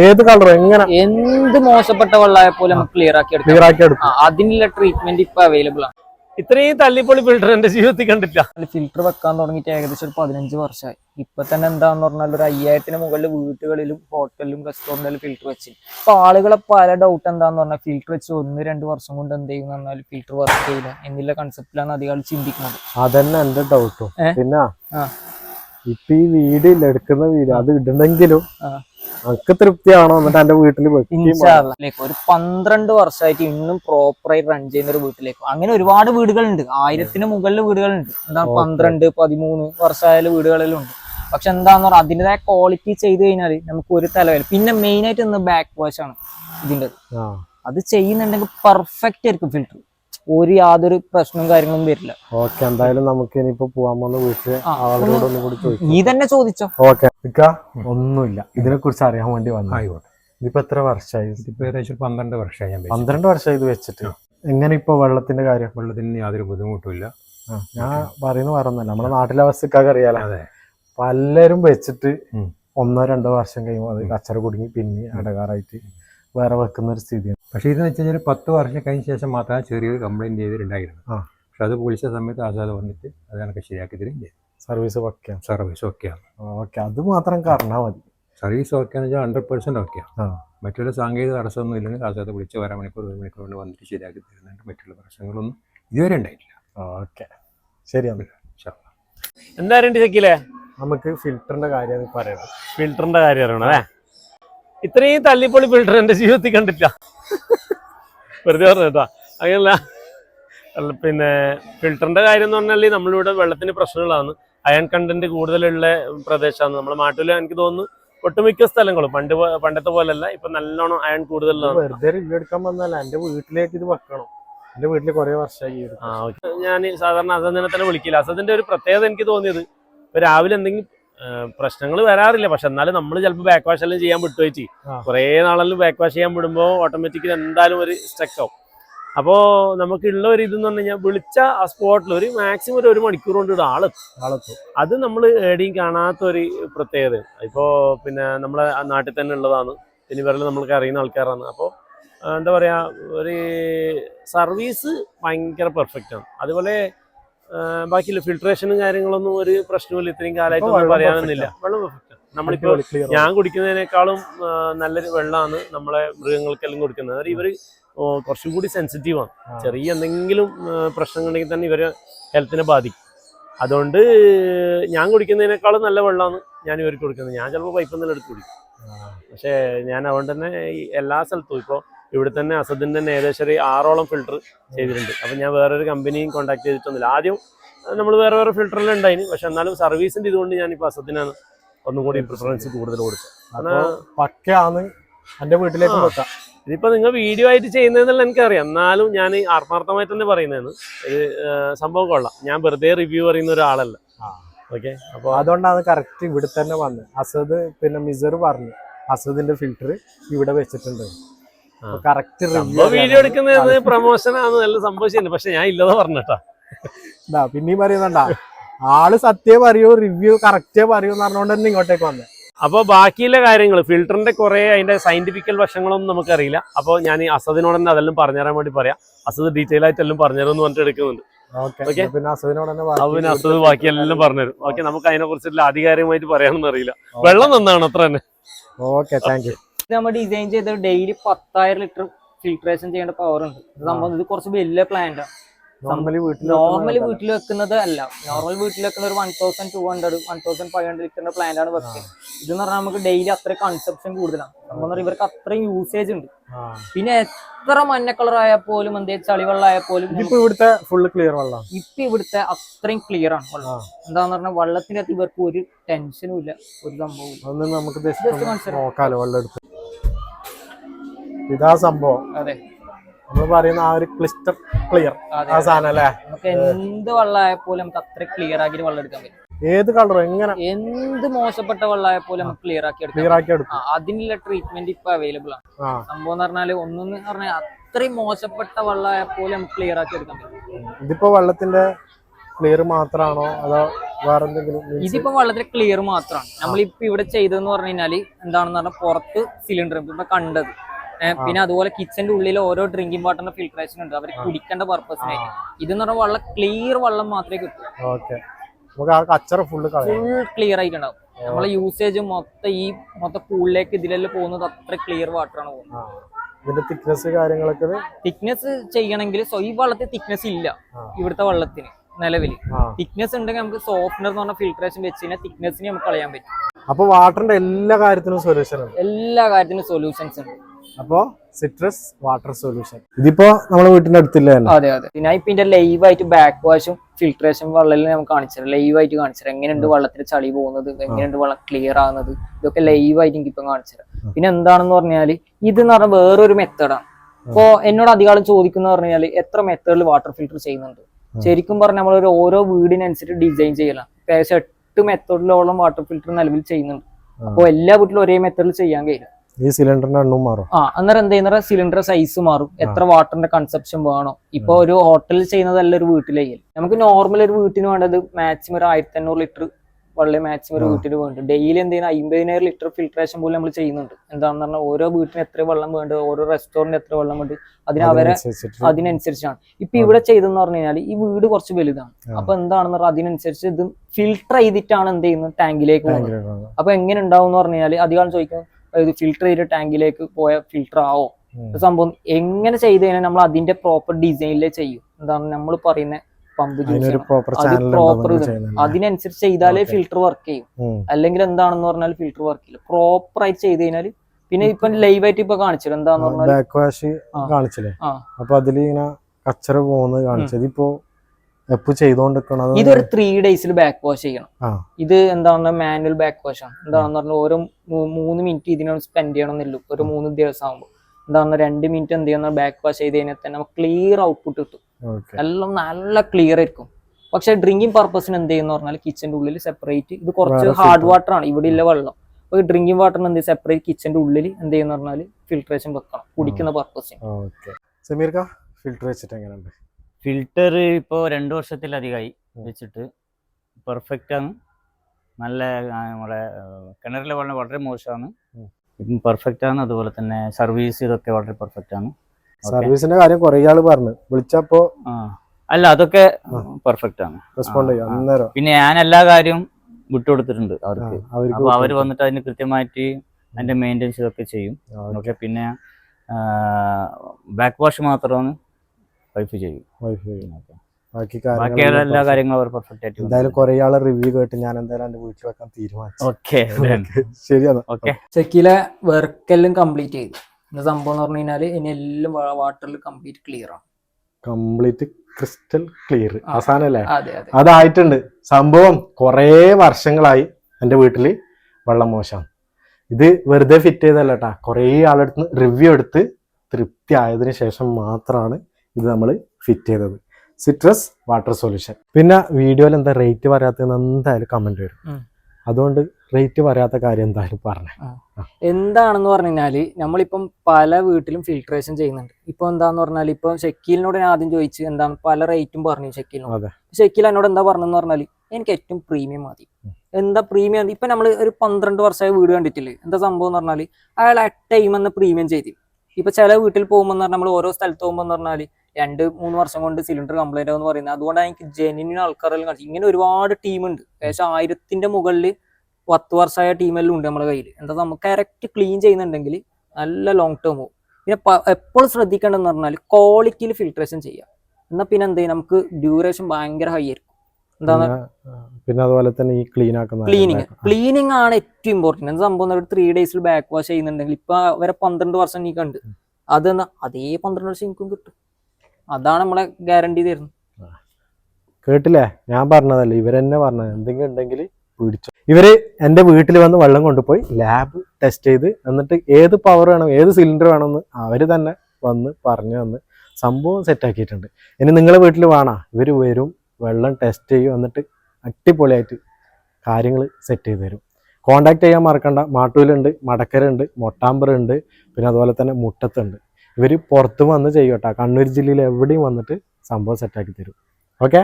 ഏത് കളർ എങ്ങനെ? എന്ത് മോശപ്പെട്ട വെള്ളമായപ്പോലും നമുക്ക് ക്ലിയർ ആക്കി എടുക്കാം. ക്ലിയർ ആക്കി എടുക്കും. അതിനുള്ള ട്രീറ്റ്മെന്റ് ഇപ്പൊ അവൈലബിൾ ആണ്. ഇത്രയും തല്ലിപ്പൊളി ഫിൽറ്റർ എന്റെ ജീവിതത്തിൽ കണ്ടില്ല ഫിൽറ്റർ വെക്കാൻ തുടങ്ങിയിട്ട് ഏകദേശം ഒരു പതിനഞ്ച് വർഷമായി. ഇപ്പൊ തന്നെ എന്താന്ന് പറഞ്ഞാൽ ഒരു അയ്യായിരത്തിന് മുകളിൽ വീട്ടുകളിലും ഹോട്ടലിലും റെസ്റ്റോറന്റിലും ഫിൽറ്റർ വെച്ച് ഇപ്പൊ ആളുകളെ പല ഡൗട്ട് എന്താന്ന് പറഞ്ഞാൽ ഫിൽറ്റർ വെച്ച് ഒന്ന് രണ്ട് വർഷം കൊണ്ട് എന്ത് ചെയ്യും പറഞ്ഞാൽ ഫിൽറ്റർ വർക്ക് ചെയ്യില്ല. എന്നുള്ള കൺസെപ്റ്റിലാണ് അധികം ചിന്തിക്കുന്നത്. അതന്നെ എന്റെ ഡൗട്ടും പിന്നെ? ആ. ഇപ്പൊ ഈ വീട് ഇല്ല എടുക്കുന്ന വീട്. അത് ഇടണെങ്കിലും നമുക്ക് തൃപ്തിയാണോ എന്നിട്ട് എന്റെ വീട്ടിൽ ഒരു പന്ത്രണ്ട് വർഷമായിട്ട് ഇന്നും പ്രോപ്പറായി റൺ ചെയ്യുന്ന ഒരു വീട്ടിലേക്ക്. അങ്ങനെ ഒരുപാട് വീടുകളുണ്ട്. ആയിരത്തിന് മുകളിൽ വീടുകളുണ്ട്. എന്താ. പന്ത്രണ്ട് പതിമൂന്ന് വർഷമായാലും വീടുകളിലും ഉണ്ട്. പക്ഷെ എന്താന്ന് പറഞ്ഞാൽ അതിന്റെതായ ക്വാളിറ്റി ചെയ്ത് കഴിഞ്ഞാൽ നമുക്ക് ഒരു തലവേല പിന്നെ മെയിൻ ആയിട്ട് ഇന്ന് ബാക്ക് വാഷ് ആണ് ഇതിന്റെ അത് ചെയ്യുന്നുണ്ടെങ്കിൽ പെർഫെക്റ്റ് ആയിരിക്കും ഫിൽറ്റർ ഒരു യാതൊരു പ്രശ്നവും കാര്യങ്ങളും വരില്ല. ഓക്കെ എന്തായാലും നമുക്ക് ഇനിയിപ്പോ പോവാൻ പോകുന്ന വീട്ടിൽ അവരോട് ഒന്നും കൂടി ചോദിച്ചു നീ തന്നെ ചോദിച്ചോ. ഓക്കെ. ഒന്നുമില്ല. ഇതിനെ കുറിച്ച് അറിയാൻ വേണ്ടി വന്നു ആയിക്കോട്ടെ. ഇതിപ്പോ എത്ര വർഷമായി ഇതിപ്പോ ഏകദേശം പന്ത്രണ്ട് വർഷമായി ഞാൻ. പന്ത്രണ്ട് വർഷമായി ഇത് വെച്ചിട്ട്. എങ്ങനെ ഇപ്പൊ വെള്ളത്തിന്റെ കാര്യം? വെള്ളത്തിന് യാതൊരു ബുദ്ധിമുട്ടുമില്ല. ഇല്ല ഞാൻ പറയുന്ന പറഞ്ഞല്ല നമ്മുടെ നാട്ടിലെ അവസ്ഥക്കൊക്കെ അറിയാലോ. അതെ. പലരും വെച്ചിട്ട് ഒന്നോ രണ്ടോ വർഷം കഴിയുമ്പോൾ അത് കച്ചറ കുടുങ്ങി പിന്നെ അടകാറായിട്ട് വേറെ വെക്കുന്ന ഒരു സ്ഥിതിയാണ്. പക്ഷേ ഇതെന്ന് വെച്ച് കഴിഞ്ഞാൽ പത്ത് വർഷം കഴിഞ്ഞ ശേഷം മാത്രമേ ചെറിയൊരു കംപ്ലൈന്റ് ചെയ്തിട്ടുണ്ടായിരുന്നു ആ. പക്ഷെ അത് പോലീസ സമയത്ത് ആസാദ് വന്നിട്ട് അത് കണക്ക് ശരിയാക്കി തരും ചെയ്തു സർവീസ് ഓക്കെ സർവീസ് ഓക്കെയാണ് ഓക്കെ അത് മാത്രം കാരണം മതി. സർവീസ് ഓക്കെ എന്ന് വെച്ചാൽ ഹൺഡ്രഡ് പെർസെന്റ് ഓക്കെയാണ് ആ. മറ്റുള്ള സാങ്കേതിക തടസ്സമൊന്നും ഇല്ലെങ്കിൽ ആസാദ് വിളിച്ച് ഒരു മണിക്കൂർ ഒരു മണിക്കൂർ കൊണ്ട് വന്നിട്ട് ശരിയാക്കി തരുന്നുണ്ട് മറ്റുള്ള പ്രശ്നങ്ങളൊന്നും ഇതുവരെ ഉണ്ടായിട്ടില്ല. ഓക്കെ ശരിയാണ്. എന്തായാലും ചെക്കില്ലേ നമുക്ക് ഫിൽറ്ററിന്റെ കാര്യം പറയണം. ഫിൽറ്ററിന്റെ കാര്യം അറിയണം അല്ലേ? ഇത്രയും തല്ലിപ്പൊളി ഫിൽറ്റർ എന്റെ ജീവിതത്തിൽ കണ്ടില്ല വെറുതെ പറഞ്ഞു കേട്ടോ. പിന്നെ ഫിൽറ്ററിന്റെ കാര്യം എന്ന് പറഞ്ഞാൽ നമ്മളിവിടെ വെള്ളത്തിന് പ്രശ്നങ്ങളാണ്. അയൺ കണ്ടന്റ് കൂടുതലുള്ള പ്രദേശമാണ്. നമ്മുടെ നാട്ടിൽ എനിക്ക് തോന്നുന്നു ഒട്ടുമിക്ക സ്ഥലങ്ങളും പണ്ട് പണ്ടത്തെ പോലല്ല ഇപ്പൊ നല്ലോണം അയൺ കൂടുതലാണ് വെറുതെ റിവ്യൂ എടുക്കാൻ വന്നല്ല എന്റെ വീട്ടിലേക്ക് ഇത് വെക്കണം. എന്റെ വീട്ടിൽ കുറെ വർഷമായി ഞാൻ സാധാരണ അസദിനെ തന്നെ വിളിക്കില്ല. അസദിന്റെ ഒരു പ്രത്യേകത എനിക്ക് തോന്നിയത് ഇപ്പൊ രാവിലെ എന്തെങ്കിലും പ്രശ്നങ്ങൾ വരാറില്ല. പക്ഷെ എന്നാലും നമ്മൾ ചിലപ്പോൾ ബാക്ക് വാഷ് എല്ലാം ചെയ്യാൻ വിട്ടുപോയി കുറേ നാളെല്ലാം ബാക്ക് വാഷ് ചെയ്യാൻ വിടുമ്പോൾ ഓട്ടോമാറ്റിക്കലി എന്തായാലും ഒരു സ്റ്റക്ക് ആവും. അപ്പോൾ നമുക്കുള്ള ഒരു ഇതെന്ന് പറഞ്ഞു കഴിഞ്ഞാൽ വിളിച്ച ആ സ്പോട്ടിൽ ഒരു മാക്സിമം ഒരു ഒരു മണിക്കൂർ കൊണ്ട് ഇവിടെ ആളെത്തും ആളെത്തും. അത് നമ്മൾ എവിടെയും കാണാത്ത ഒരു പ്രത്യേകത. ഇപ്പോൾ പിന്നെ നമ്മളെ നാട്ടിൽ തന്നെ ഉള്ളതാണ്. പിന്നെ വരൽ നമ്മൾക്ക് അറിയുന്ന ആൾക്കാരാണ്. അപ്പോൾ എന്താ പറയുക ഒരു സർവീസ് ഭയങ്കര പെർഫെക്റ്റ് ആണ്. അതുപോലെ ബാക്കിയുള്ള ഫിൽട്രേഷനും കാര്യങ്ങളൊന്നും ഒരു പ്രശ്നമില്ല ഇത്രയും കാലമായിട്ട് പറയാനൊന്നുമില്ല. വെള്ളം പെർഫെക്റ്റ് നമ്മളിപ്പോൾ ക്ലിയർ ഞാൻ കുടിക്കുന്നതിനേക്കാളും നല്ലൊരു വെള്ളമാണ് നമ്മളെ മൃഗങ്ങൾക്കെല്ലാം കൊടുക്കുന്നത്. അതായത് ഇവർ കുറച്ചും കൂടി സെൻസിറ്റീവ് ആണ്. ചെറിയ എന്തെങ്കിലും പ്രശ്നങ്ങൾ പ്രശ്നങ്ങളുണ്ടെങ്കിൽ തന്നെ ഇവരെ ഹെൽത്തിനെ ബാധിക്കും. അതുകൊണ്ട് ഞാൻ കുടിക്കുന്നതിനേക്കാളും നല്ല വെള്ളമാണ് ഞാൻ ഇവർക്ക് കൊടുക്കുന്നത്. ഞാൻ ചിലപ്പോൾ പൈപ്പിൽ നിന്നെല്ലാം എടുത്ത് കുടിക്കും. പക്ഷേ ഞാൻ അതുകൊണ്ട് തന്നെ എല്ലാ സ്ഥലത്തും ഇപ്പോൾ ഇവിടെ തന്നെ അസദിന്റെ തന്നെ ഏകദേശം ഒരു ആറോളം ഫിൽറ്റർ ചെയ്തിട്ടുണ്ട്. അപ്പം ഞാൻ വേറൊരു കമ്പനിയും കോൺടാക്ട് ചെയ്തിട്ടൊന്നുമില്ല. ആദ്യം നമ്മൾ വേറെ വേറെ ഫിൽറ്ററെല്ലാം ഉണ്ടായിന്. പക്ഷെ എന്നാലും സർവീസിന്റെ ഇതുകൊണ്ട് ഞാനിപ്പോൾ അസദിനാണ് ഒന്നും കൂടി പ്രിഫറൻസ് കൂടുതൽ കൊടുത്തത്. അപ്പൊ എന്റെ വീട്ടിലേക്ക്. വെക്കാം. ഇതിപ്പോ നിങ്ങൾ വീഡിയോ ആയിട്ട് ചെയ്യുന്നതെന്നുള്ള എനിക്കറിയാം. എന്നാലും ഞാൻ ആത്മാർത്ഥമായിട്ട് തന്നെ പറയുന്നതാണ്. ഇത് സംഭവം കൊള്ളാം. ഞാൻ വെറുതെ റിവ്യൂ പറയുന്ന ഒരാളല്ല. ഓക്കെ? അപ്പോൾ അതുകൊണ്ടാണ് കറക്റ്റ് ഇവിടെ തന്നെ വന്നത്. അസദ് പിന്നെ മിസർ പറഞ്ഞു. അസദിന്റെ ഫിൽറ്റർ ഇവിടെ വെച്ചിട്ടുണ്ട്. കറക്റ്റ് വീഡിയോ എടുക്കുന്നത് പ്രൊമോഷൻ ആണ് നല്ല സംഭവിച്ചിട്ടുണ്ട് പക്ഷെ ഞാൻ ഇല്ലതാ പറഞ്ഞട്ടാ. പിന്നെയും പറയുന്നുണ്ടാ ആൾ സത്യം പറയൂ റിവ്യൂ കറക്റ്റേ പറയൂ എന്ന് പറഞ്ഞുകൊണ്ട് തന്നെ ഇങ്ങോട്ടേക്ക് വന്നത് അപ്പോൾ ബാക്കിയുള്ള കാര്യങ്ങൾ ഫിൽറ്ററിന്റെ കുറെ അതിന്റെ സയന്റിഫിക്കൽ വശങ്ങളൊന്നും നമുക്കറിയില്ല. അപ്പോൾ ഞാൻ അസദിനോട് തന്നെ അതെല്ലാം പറഞ്ഞുതരാൻ വേണ്ടി പറയാം. അസദ് ഡീറ്റെയിൽ ആയിട്ട് എല്ലാം പറഞ്ഞുതരുമെന്ന് പറഞ്ഞിട്ട് എടുക്കുന്നുണ്ട്. ഓക്കെ. പിന്നെ അസദ് ബാക്കി എല്ലാം പറഞ്ഞുതരും. ഓക്കെ നമുക്ക് അതിനെ കുറിച്ചിട്ടുള്ള ആധികാരികമായിട്ട് പറയാനൊന്നും അറിയില്ല. വെള്ളം നന്നാണ് അത്ര തന്നെ. ഓക്കെ താങ്ക് യു ഇത് നമ്മൾ ഡിസൈൻ ചെയ്ത ഡെയിലി പത്തായിരം ലിറ്റർ ഫിൽട്രേഷൻ ചെയ്യേണ്ട പവർ ഉണ്ട്. സംഭവം ഇത് കുറച്ച് വലിയ പ്ലാന്റ് നോർമലി വീട്ടിൽ നോർമലി വീട്ടിൽ വെക്കുന്നത് അല്ല. നോർമൽ വീട്ടിൽ വെക്കുന്ന ഒരു one thousand two hundred one thousand five hundred ലിറ്ററിന്റെ പ്ലാന്റ് ആണ് വെക്കുന്നത് ഇതെന്ന് പറഞ്ഞാൽ നമുക്ക് ഡെയിലി അത്ര കൺസെപ്ഷൻ കൂടുതലാണ് എന്ന് ഇവർക്ക് അത്രയും യൂസേജ് ഉണ്ട്. പിന്നെ എത്ര മഞ്ഞ കളർ ആയാൽ പോലും എന്തേ ചളിവെള്ളം ആയാൽ പോലും ഇപ്പൊ ഇവിടുത്തെ ഫുള്ള് ക്ലിയർ വെള്ളം ഇപ്പൊ ഇവിടുത്തെ അത്രയും ക്ലിയർ ആണ് വെള്ളം. എന്താന്ന് പറഞ്ഞാൽ വെള്ളത്തിനകത്ത് ഇവർക്ക് ഒരു ടെൻഷനും ഇല്ല. ഒരു സംഭവം നമുക്ക് ജസ്റ്റ് consider. ഇതാ സംഭവം. അതെ. നമ്മൾ പറയുന്ന ആ ഒരു ക്ലിസ്റ്റർ ക്ലിയർ. ആ സാധനം അല്ലേ? നമുക്ക് എന്ത് വെള്ളമായാൽ പോലും നമുക്ക് അത്ര ക്ലിയർ ആക്കി വെള്ളം എടുക്കാൻ പറ്റും. ഏത് കളർ എങ്ങനെ? എന്ത് മോശപ്പെട്ട വെള്ളായ പോലും നമുക്ക് ക്ലിയർ ആക്കി ക്ലിയർ ആക്കി എടുക്കും. അതിനുള്ള ട്രീറ്റ്മെന്റ് ഇപ്പൊ അവൈലബിൾ ആണ്. സംഭവം എന്ന് പറഞ്ഞാൽ ഒന്നെന്ന് പറഞ്ഞാൽ അത്രയും മോശപ്പെട്ട വെള്ളായ പോലും നമുക്ക് ക്ലിയർ ആക്കി എടുക്കാൻ പറ്റും. ഇതിപ്പോ വെള്ളത്തിന്റെ ക്ലിയർ മാത്രമാണോ അതോ വേറെ എന്തെങ്കിലും ഇതിപ്പോ വളരെ ക്ലിയർ മാത്രമാണ് നമ്മളിപ്പോ ഇവിടെ ചെയ്തതെന്ന് പറഞ്ഞു കഴിഞ്ഞാൽ എന്താണെന്ന് പറഞ്ഞാൽ പുറത്ത് സിലിണ്ടർ ഇപ്പൊ കണ്ടത്. പിന്നെ അതുപോലെ കിച്ചന്റെ ഉള്ളിൽ ഓരോ ഡ്രിങ്കിങ് വാട്ടറിന്റെ ഫിൽട്രേഷൻ ഉണ്ട്. അവർ കുടിക്കേണ്ട പർപ്പസിനായിട്ട് ഇതെന്ന് പറഞ്ഞാൽ വെള്ളം ക്ലിയർ വെള്ളം മാത്രമേ കിട്ടൂ. ഫുൾ ക്ലിയർ ആയിട്ടുണ്ടാവും നമ്മളെ യൂസേജ് മൊത്തം ഈ മൊത്തം പൂളിലേക്ക് ഇതിലെല്ലാം പോകുന്നത് അത്ര ക്ലിയർ വാട്ടർ ആണ് പോകുന്നത്. ഇതിന്റെ തിക്നെസ് കാര്യങ്ങളൊക്കെ ഇത്? തിക്നെസ് ചെയ്യണമെങ്കിൽ സോ ഈ വെള്ളത്തിൽ തിക്നെസ് ഇല്ല. ഇവിടുത്തെ വെള്ളത്തിന് നിലവിൽ തിക്നെസ് ഉണ്ടെങ്കിൽ നമുക്ക് സോഫ്റ്റ്നർ എന്ന് പറഞ്ഞ ഫിൽട്രേഷൻ വെച്ച് കഴിഞ്ഞാൽ തിക്നെസ്സിനെ നമുക്ക് കളയാൻ പറ്റും. അപ്പൊ വാട്ടറിന്റെ എല്ലാ കാര്യത്തിനും സൊല്യൂഷൻ ഉണ്ട്. എല്ലാ കാര്യത്തിനും സൊല്യൂഷൻസ് ഉണ്ട്. അപ്പോ സിട്രസ് വാട്ടർ സൊല്യൂഷൻ ഇതിപ്പോ നമ്മുടെ വീട്ടിന്റെ അടുത്തില്ല? അതെ അതെ. പിന്നെ ഇപ്പൊ ഇതിന്റെ ലൈവ് ആയിട്ട് ബാക്ക് വാഷും ഫിൽട്രേഷൻ വെള്ളം നമുക്ക് കാണിച്ചത് ലൈവ് ആയിട്ട് കാണിച്ചത് എങ്ങനെയുണ്ട് വെള്ളത്തിൽ ചളി പോകുന്നത്? എങ്ങനെയുണ്ട് വെള്ളം ക്ലിയർ ആകുന്നത് ഇതൊക്കെ ലൈവ് ആയിട്ട് എനിക്ക് ഇപ്പം കാണിച്ചത് പിന്നെ എന്താണെന്ന് പറഞ്ഞാൽ ഇത് എന്ന് പറഞ്ഞാൽ വേറൊരു മെത്തേഡാണ് ഇപ്പോ എന്നോട് അധികാലം ചോദിക്കുന്ന പറഞ്ഞാൽ എത്ര മെത്തേഡിൽ വാട്ടർ ഫിൽട്ടർ ചെയ്യുന്നുണ്ട്? ശരിക്കും പറഞ്ഞാൽ നമ്മളൊരു ഓരോ വീടിനനുസരിച്ച് ഡിസൈൻ ചെയ്യലാം. ഏകദേശം എട്ട് മെത്തേഡിലോളം വാട്ടർ ഫിൽട്ടർ നിലവിൽ ചെയ്യുന്നുണ്ട്. അപ്പോ എല്ലാ വീട്ടിലും ഒരേ മെത്തേഡിൽ ചെയ്യാൻ കഴിയില്ല. ഈ സിലിണ്ടറിന്റെ എണ്ണവും മാറും. ആ അന്നേരം എന്ത് ചെയ്യുന്ന സിലിണ്ടർ സൈസ് മാറും. എത്ര വാട്ടറിന്റെ കൺസപ്ഷൻ വേണോ? ഇപ്പൊ ഒരു ഹോട്ടലിൽ ചെയ്യുന്നതല്ല ഒരു വീട്ടിലേക്ക്. നമുക്ക് നോർമൽ ഒരു വീട്ടിന് വേണ്ടത് മാക്സിമം ഒരു ആയിരത്തി അഞ്ഞൂറ് ലിറ്റർ വെള്ളം മാക്സിമം ഒരു വീട്ടിന് വേണ്ടത്. ഡെയിലി എന്ത് ചെയ്യുന്ന അമ്പതിനായിരം ലിറ്റർ ഫിൽട്രേഷൻ പോലും നമ്മൾ ചെയ്യുന്നുണ്ട്. എന്താണെന്ന് പറഞ്ഞാൽ ഓരോ വീട്ടിന് എത്ര വെള്ളം വേണ്ടത് ഓരോ റെസ്റ്റോറന്റ് എത്ര വെള്ളം വേണ്ടത് അതിന് അവരെ അതിനനുസരിച്ചാണ്. ഇപ്പൊ ഇവിടെ ചെയ്തെന്ന് പറഞ്ഞു കഴിഞ്ഞാൽ ഈ വീട് കുറച്ച് വലുതാണ്. അപ്പൊ എന്താണെന്ന് പറഞ്ഞാൽ അതിനനുസരിച്ച് ഇത് ഫിൽട്ടർ ചെയ്തിട്ടാണ് എന്ത് ചെയ്യുന്നത്? ടാങ്കിലേക്ക് പോകുന്നത്. അപ്പൊ എങ്ങനെ ഉണ്ടാവും എന്ന് പറഞ്ഞു കഴിഞ്ഞാൽ അധികം ചോദിക്കും ഇത് ഫിൽട്ടർ ചെയ്ത ടാങ്കിലേക്ക് പോയ ഫിൽട്ടർ ആവോ. സംഭവം എങ്ങനെ ചെയ്ത് കഴിഞ്ഞാൽ നമ്മൾ അതിന്റെ പ്രോപ്പർ ഡിസൈനിലേ ചെയ്യും? എന്താണ് നമ്മൾ പറയുന്ന പമ്പ് പ്രോപ്പർ അതിനനുസരിച്ച് ചെയ്താലേ ഫിൽട്ടർ വർക്ക് ചെയ്യും. അല്ലെങ്കിൽ എന്താണെന്ന് പറഞ്ഞാൽ ഫിൽട്ടർ വർക്ക് ചെയ്യില്ല. പ്രോപ്പർ ആയിട്ട് ചെയ്ത് കഴിഞ്ഞാൽ പിന്നെ ഇപ്പൊ ലൈവ് ആയിട്ട് ഇപ്പൊ കാണിച്ചത് എന്താന്ന് പറഞ്ഞാൽ. കാണിച്ചില്ലേ. അപ്പൊ അതിൽ ഇങ്ങനെ കച്ചറ പോകുന്നത് കാണിച്ചത്. ഇപ്പോ ചെയ്തോണ്ടിരിക്കണത്? ഇതൊരു ത്രീ ഡേയ്സിൽ ബാക്ക് വാഷ് ചെയ്യണം. ഇത് എന്താണെന്ന് മാനുവൽ ബാക്ക് വാഷ് ആണ്. എന്താണെന്ന് പറഞ്ഞാൽ ഓരോ മൂന്ന് മിനിറ്റ് ഇതിനോട് സ്പെൻഡ് ചെയ്യണമെന്നില്ല. ഒരു മൂന്ന് ദിവസം ആകുമ്പോൾ എന്താണെന്ന് രണ്ട് മിനിറ്റ് എന്ത് ചെയ്യുന്ന ബാക്ക് വാഷ് ചെയ്ത് കഴിഞ്ഞാൽ തന്നെ നമുക്ക് ക്ലിയർ ഔട്ട്പുട്ട് കിട്ടും. എല്ലാം നല്ല ക്ലിയർ ആയിരിക്കും. പക്ഷെ ഡ്രിങ്കിങ് പർപ്പസിന് എന്ത് ചെയ്യുന്ന പറഞ്ഞാൽ കിച്ചന്റെ ഉള്ളിൽ സെപ്പറേറ്റ് ഇത് കുറച്ച് ഹാർഡ്. വാട്ടർ ആണ്. ഇവിടെ ഇല്ല വെള്ളം. അപ്പൊ ഡ്രിങ്കിങ് വാട്ടറിന് എന്ത് സെപ്പറേറ്റ് കിച്ചന്റെ ഉള്ളിൽ എന്ത് ചെയ്യുന്ന പറഞ്ഞാൽ ഫിൽട്രേഷൻ വെക്കണം. കുടിക്കുന്ന പർപ്പസിന് ഫിൽട്ടർ സമീർക്ക വെച്ചിട്ട് എങ്ങനെയുണ്ട്? ഫിൽറ്റർ ഇപ്പോൾ രണ്ട് വർഷത്തിലധികമായി വെച്ചിട്ട് പെർഫെക്റ്റ് ആണ്. നല്ല നമ്മുടെ കിണറിലെ വെള്ളം വളരെ മോശമാണ്. ഇപ്പം പെർഫെക്റ്റ് ആണ്. അതുപോലെ തന്നെ സർവീസ് ഇതൊക്കെ വളരെ പെർഫെക്റ്റ് ആണ്. സർവീസിന്റെ കാര്യം കുറേ ആൾ പറഞ്ഞു. വിളിച്ചപ്പോ അല്ല അതൊക്കെ പെർഫെക്റ്റ് ആണ്. റെസ്പോണ്ട് ചെയ്യും. പിന്നെ ഞാൻ എല്ലാ കാര്യവും വിട്ടുകൊടുത്തിട്ടുണ്ട് അവർക്ക്. അപ്പൊ അവർ വന്നിട്ട് അതിന് കൃത്യമായിട്ട് അതിന്റെ മെയിന്റെനൻസ് ഇതൊക്കെ ചെയ്യും. ഓക്കെ. പിന്നെ ബാക്ക് വാഷ് മാത്രമാണ്. വൈഫ് ചെയ്യും. Wifi Okay. ബാക്കി ബാക്കി കാര്യങ്ങൾ എല്ലാ കാര്യങ്ങളും അവർ പെർഫെക്റ്റ് ആയിട്ട് എന്തായാലും കുറെ ആളെ റിവ്യൂ കേട്ട് ഞാൻ എന്തായാലും എന്റെ വീട്ടിൽ വെക്കാൻ തീരുമാനിച്ചു. ഓക്കെ ശരിയാണ്. ഓക്കെ ചെക്കിലെ വർക്കെല്ലാം കംപ്ലീറ്റ് ചെയ്തു. എന്താ സംഭവം എന്ന് പറഞ്ഞു കഴിഞ്ഞാൽ ഇനി എല്ലാം വാട്ടറിൽ കംപ്ലീറ്റ് ക്ലിയർ ആണ്. Complete crystal clear. അവസാനല്ലേ? അതെ അതെ. അതായിട്ടുണ്ട്. സംഭവം കുറേ വർഷങ്ങളായി എന്റെ വീട്ടിൽ വെള്ളം മോശം ഇത് വെറുതെ ഫിറ്റ് ചെയ്തല്ല കേട്ടാ കുറേ ആളെടുത്ത് റിവ്യൂ എടുത്ത് തൃപ്തി ആയതിനു ശേഷം മാത്രമാണ് ഇത് നമ്മൾ ഫിറ്റ് ചെയ്തത്. സിട്രസ് വാട്ടർ സൊല്യൂഷൻ പിന്നെ വീഡിയോയിൽ എന്താ റേറ്റ് പറയാത്തതെന്ന് എന്തായാലും കമന്റ് വരും. അതുകൊണ്ട് റേറ്റ് പറയാത്ത കാര്യം എന്തായാലും പറഞ്ഞേ. എന്താണെന്ന് പറഞ്ഞു കഴിഞ്ഞാൽ നമ്മളിപ്പം പല വീട്ടിലും ഫിൽട്രേഷൻ ചെയ്യുന്നുണ്ട്. ഇപ്പൊ എന്താന്ന് പറഞ്ഞാൽ ഇപ്പൊ ഷക്കീലിനോട് ഞാൻ ആദ്യം ചോദിച്ചു എന്താണ് പല റേറ്റും പറഞ്ഞു ഷക്കീലിനോട്. ഷക്കീൽ എന്നോട് എന്താ പറഞ്ഞെന്ന് പറഞ്ഞാൽ എനിക്ക് ഏറ്റവും പ്രീമിയം മതി എന്താ പ്രീമിയം ഇപ്പൊ നമ്മൾ ഒരു പന്ത്രണ്ട് വർഷമായി വീട് കണ്ടിട്ടില്ലേ? എന്താ സംഭവം എന്ന് പറഞ്ഞാൽ അയാൾ അറ്റ് ടൈം എന്ന് പ്രീമിയം ചെയ്തു. ഇപ്പൊ ചില വീട്ടിൽ പോകുമ്പോൾ നമ്മൾ ഓരോ സ്ഥലത്ത് പോകുമ്പോൾ എന്ന് പറഞ്ഞാൽ രണ്ട് മൂന്ന് വർഷം കൊണ്ട് സിലിണ്ടർ കംപ്ലൈന്റ് എന്ന് പറയുന്നത്. അതുകൊണ്ടാണ് എനിക്ക് ജെന്യൂൻ ആൾക്കാരെല്ലാം കാണിച്ചു ഇങ്ങനെ ഒരുപാട് ടീമുണ്ട് ഏകദേശം ആയിരത്തിന്റെ മുകളിൽ പത്ത് വർഷമായ ടീമെല്ലാം ഉണ്ട് നമ്മുടെ കയ്യിൽ എന്താ നമുക്ക് കറക്റ്റ് ക്ലീൻ ചെയ്യുന്നുണ്ടെങ്കിൽ നല്ല ലോങ് ടേം പോകും പിന്നെ എപ്പോഴും ശ്രദ്ധിക്കേണ്ടതെന്ന് പറഞ്ഞാൽ ക്വാളിറ്റിയിൽ ഫിൽട്രേഷൻ ചെയ്യാം എന്നാൽ പിന്നെ എന്ത് നമുക്ക് ഡ്യൂറേഷൻ ഭയങ്കര ഹൈ ആയിരിക്കും. എന്താണ്? പിന്നെ അതുപോലെ തന്നെ ഈ ക്ലീൻ ആക്കുന്ന ക്ലീനിങ് ക്ലീനിങ് ആണ് ഏറ്റവും ഇമ്പോർട്ടന്റ് എന്താ സംഭവം? ഒരു ത്രീ ഡേയ്സിൽ ബാക്ക് വാഷ് ചെയ്യുന്നുണ്ടെങ്കിൽ ഇപ്പൊ വരെ പന്ത്രണ്ട് വർഷം നീ കണ്ട് അതെന്നാ അതേ പന്ത്രണ്ട് വർഷം എനിക്കും കിട്ടും. അതാണ് നമ്മളെ ഗ്യാരണ്ടി തരുന്നത്. കേട്ടില്ലേ? ഞാൻ പറഞ്ഞതല്ലേ ഇവരെന്നെ പറഞ്ഞത്. എന്തെങ്കിലും ഉണ്ടെങ്കിൽ പിടിച്ചു. ഇവർ എന്റെ വീട്ടിൽ വന്ന് വെള്ളം കൊണ്ടുപോയി ലാബ് ടെസ്റ്റ് ചെയ്ത് എന്നിട്ട് ഏത് പവർ വേണം ഏത് സിലിണ്ടർ വേണമെന്ന് അവർ തന്നെ വന്ന് പറഞ്ഞു തന്ന് സംഭവം സെറ്റ് ആക്കിയിട്ടുണ്ട്. ഇനി നിങ്ങളെ വീട്ടിൽ വേണോ? ഇവർ വരും വെള്ളം ടെസ്റ്റ് ചെയ്യും എന്നിട്ട് അടിപൊളിയായിട്ട് കാര്യങ്ങൾ സെറ്റ് ചെയ്ത് തരും. കോണ്ടാക്ട് ചെയ്യാൻ മറക്കണ്ട. മാട്ടൂലുണ്ട് മടക്കരുണ്ട് മൊട്ടാമ്പറുണ്ട് പിന്നെ അതുപോലെ തന്നെ മുട്ടത്തുണ്ട്. ഇവർ പുറത്ത് വന്ന് ചെയ്യട്ടോ കണ്ണൂർ ജില്ലയിൽ എവിടെയും വന്നിട്ട് സംഭവം സെറ്റാക്കി തരും. ഓക്കെ